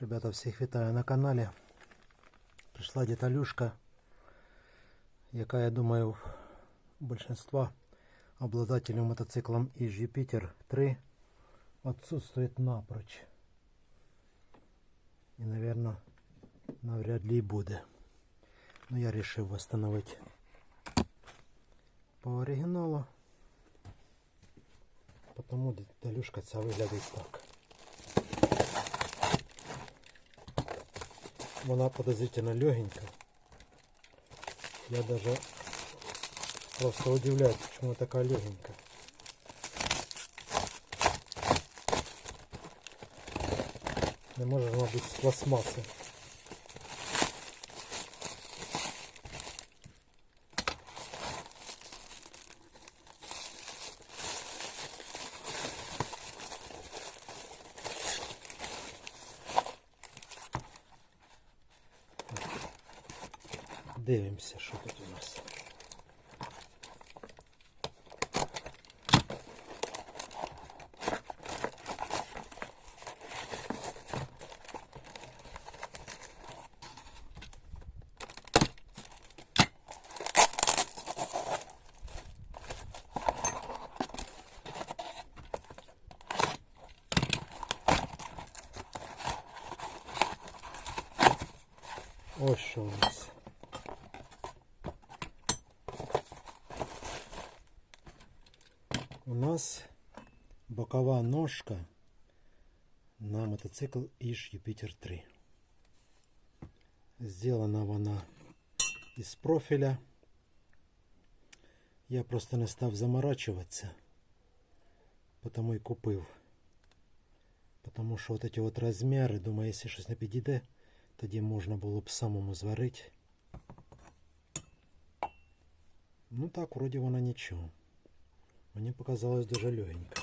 Ребята, всіх вітаю на каналі. Прийшла деталюшка, яка, я думаю, большинства обладателів мотоциклом із Jupiter 3 отсутствует напрочь. І, наверное, навряд ли і буде. Но я решил восстановить по оригіналу. Потому деталюшка ця виглядить так. Вона подозрительно легенька. Я даже просто удивляюсь, почему такая легенькая. Не може вона бути з пластмаси. Дивимося, що тут у нас. Ось що у нас. У нас бокова ножка на мотоцикл Ish Jupiter 3. Сделана вона із профіля. Я просто не став заморачуватися, потому і купив. Потому що от эти от розміри, думаю, якщо щось не підійде, тоді можна було б самому зварити. Ну так, вроді вона нічого. Мені показалось дуже легенько.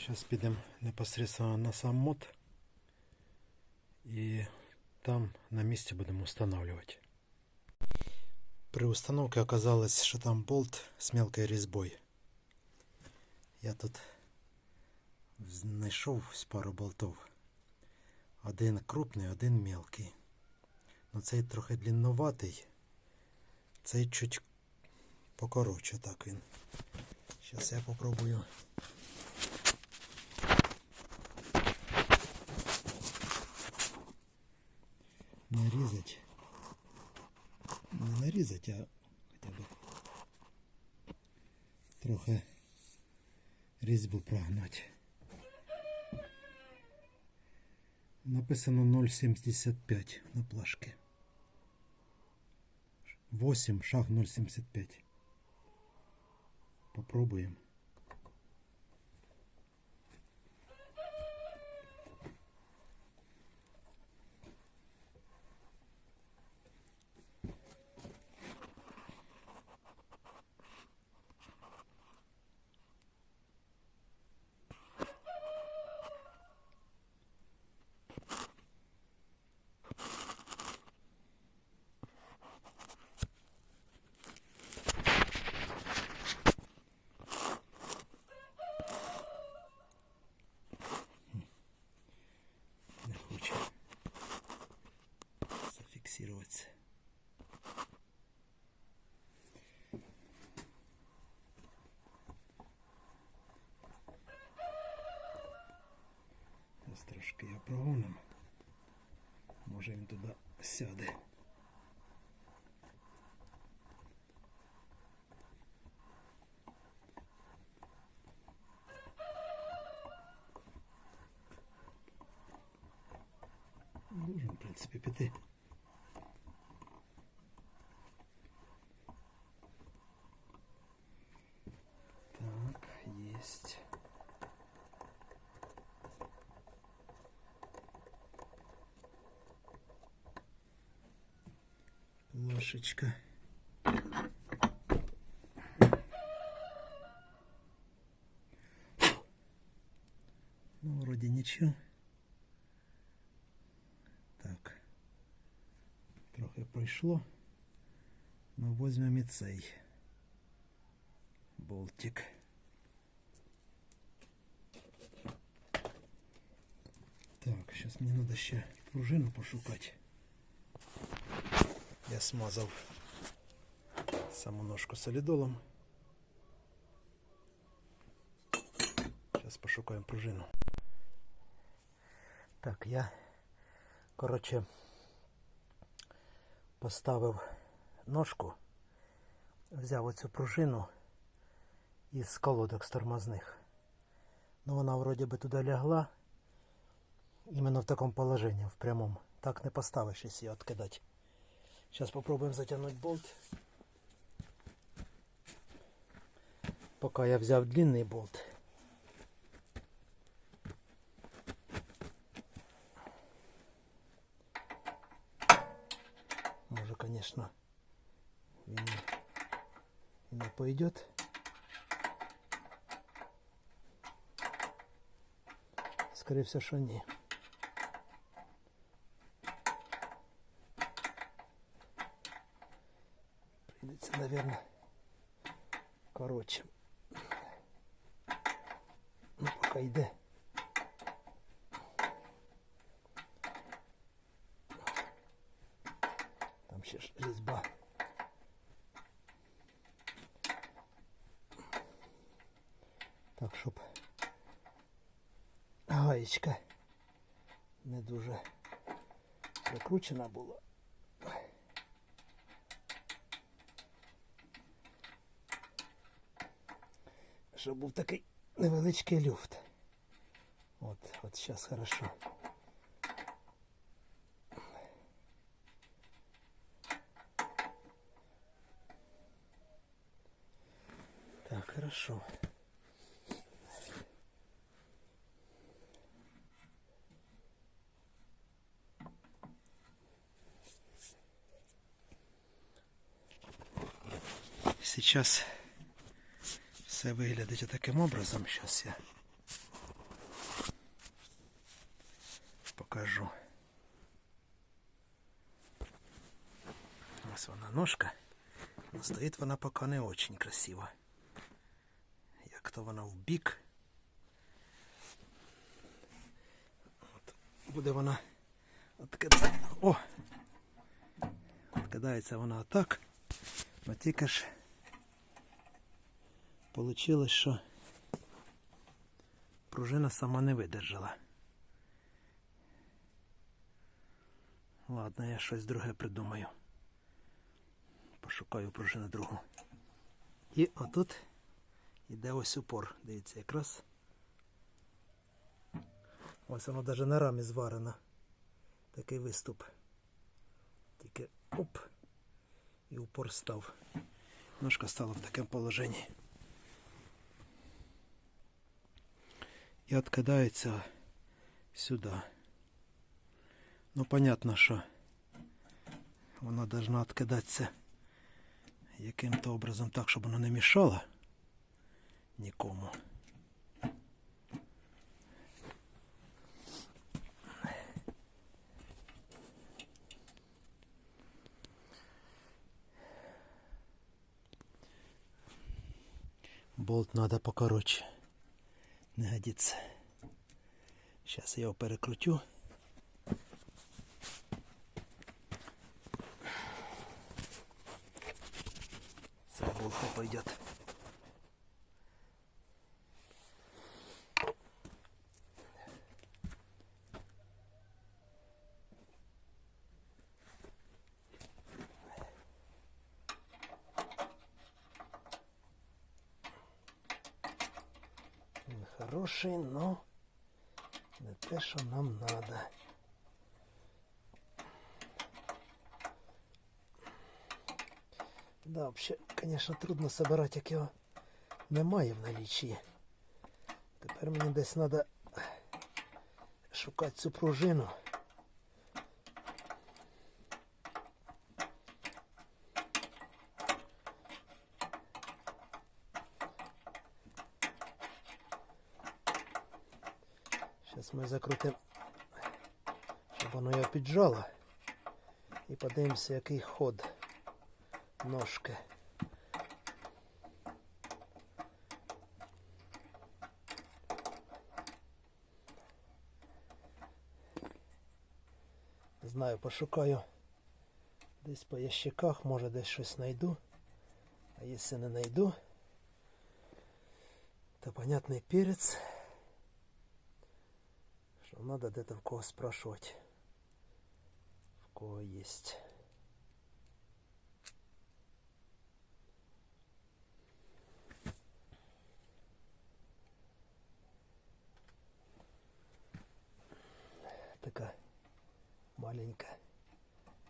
Зараз підемо непосредственно на сам мод і там на місці будемо встановлювати. При установці оказалось, що там болт з мелкою різьбою. Я тут знайшов пару болтів. Один крупний, один мелкий. Ну цей трохи длинноватий. Цей чуть покороче так він. Зараз я попробую. Нарізати. Не нарізати, а хоча б трохи різьбу прогнати. Написано 0,75 на плашці. 8 шаг 0,75. Попробуем. зафиксироваться. Зараз трошки я прогоним. Може він туди сяде. Должен, в принципі, піти. Плашечка. Ну, вроде ничего. Так. Трохи пройшло. Ну, візьмемо і цей болтик. зараз мені треба ще пружину пошукати. Я смазав саму ножку солідолом. Зараз пошукаємо пружину. Так, я, коротше, поставив ножку, взяв оцю пружину із колодок з тормозних. Ну, вона вроді би туди лягла. Іменно в такому положенні, в прямому. Так не поставиш, якщо її відкидати. Зараз попробуємо затягнути болт. Поки я взяв длинний болт. Може, конечно, він не, і не пойдет. Скорее всего, що ні. Наверное, короче. Ну, пока йде. Там ще ж різьба. Так, щоб гаєчка не дуже прикручена була. Щоб був такий невеличкий люфт. От, от зараз хорошо. Так, хорошо. Сейчас все виглядить таким образом. Сейчас я покажу. Ось вона ножка. Но стоїть вона поки не очень красиво. Як то вона в бік. От, буде вона откидати. О! Откидається вона отак. Тільки ж Получилось, що пружина сама не видержала. Ладно, я щось друге придумаю. Пошукаю пружину другу. І отут іде ось упор. Дивіться, якраз. Ось воно навіть на рамі зварено. Такий виступ. Тільки оп. І упор став. Ножка стала в такому положенні. І откидається сюди. Ну, понятно, що вона должна откидатися яким-то образом так, щоб вона не мішала нікому. Болт надо покороче. Не годится. Сейчас я его перекрутю. Болт пойдет. Хороший, но не те, що нам треба. Да, вообще, конечно, трудно собирать, як його немає в налічі. Тепер мені десь треба шукати цю пружину. Зараз ми закрутимо, щоб воно його піджало. І подивимося, який ход ножки. знаю, пошукаю десь по ящиках, може десь щось знайду. А якщо не знайду, то понятний перець. Що треба десь в кого спрашивать. В кого есть. Така маленькая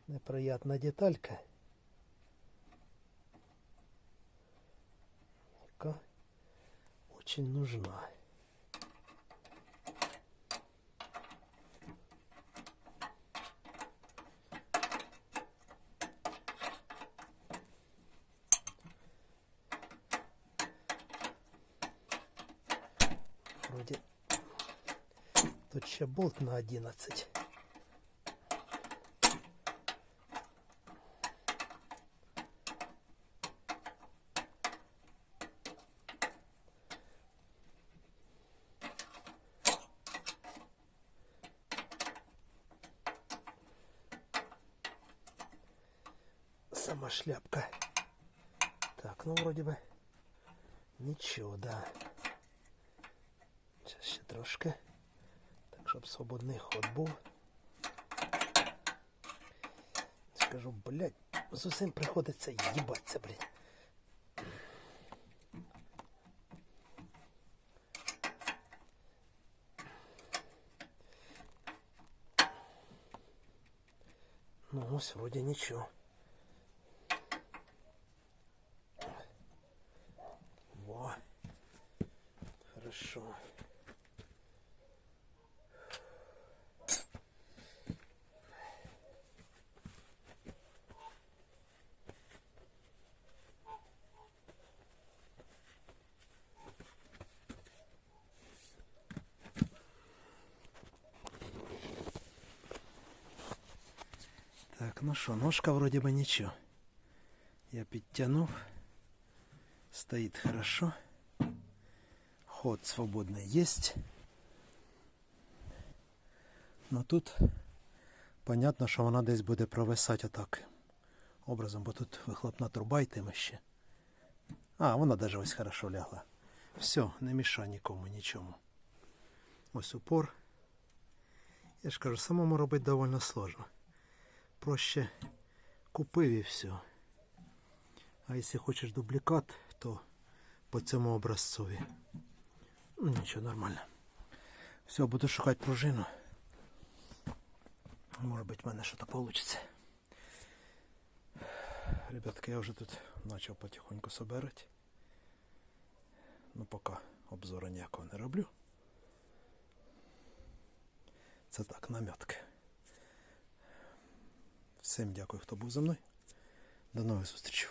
неприятна деталька. Яка очень нужна. Вроде тут ще болт на 11. Сама шляпка. Так, ну вроде бы нічого, да. Трошки. Так, щоб свободний ход був. Скажу, блядь, з усім приходиться їбатися, блядь. Ну, ось вроде нічого. Во. Хорошо. Так, ну що, ножка вроде бы ничего. Я підтягнув. Стоит хорошо. Ход свободный есть. Но тут понятно, що вона десь буде провисати отак. Образом, бо тут вихлопна труба йтиме ще. А, вона даже ось хорошо лягла. Все, не мішай нікому нічому. Ось упор. Я ж кажу, самому робити довольно сложно. Проще купив і все. А якщо хочеш дублікат, то по цьому образцові. Ну, нічого, нормально. Все, буду шукати пружину. Може бути, в мене щось вийде. Ребятки, я вже тут почав потихоньку собирати. Ну, поки обзору ніякого не роблю. Це так, намітки. Всім дякую, хто був за мною. До нових зустрічей.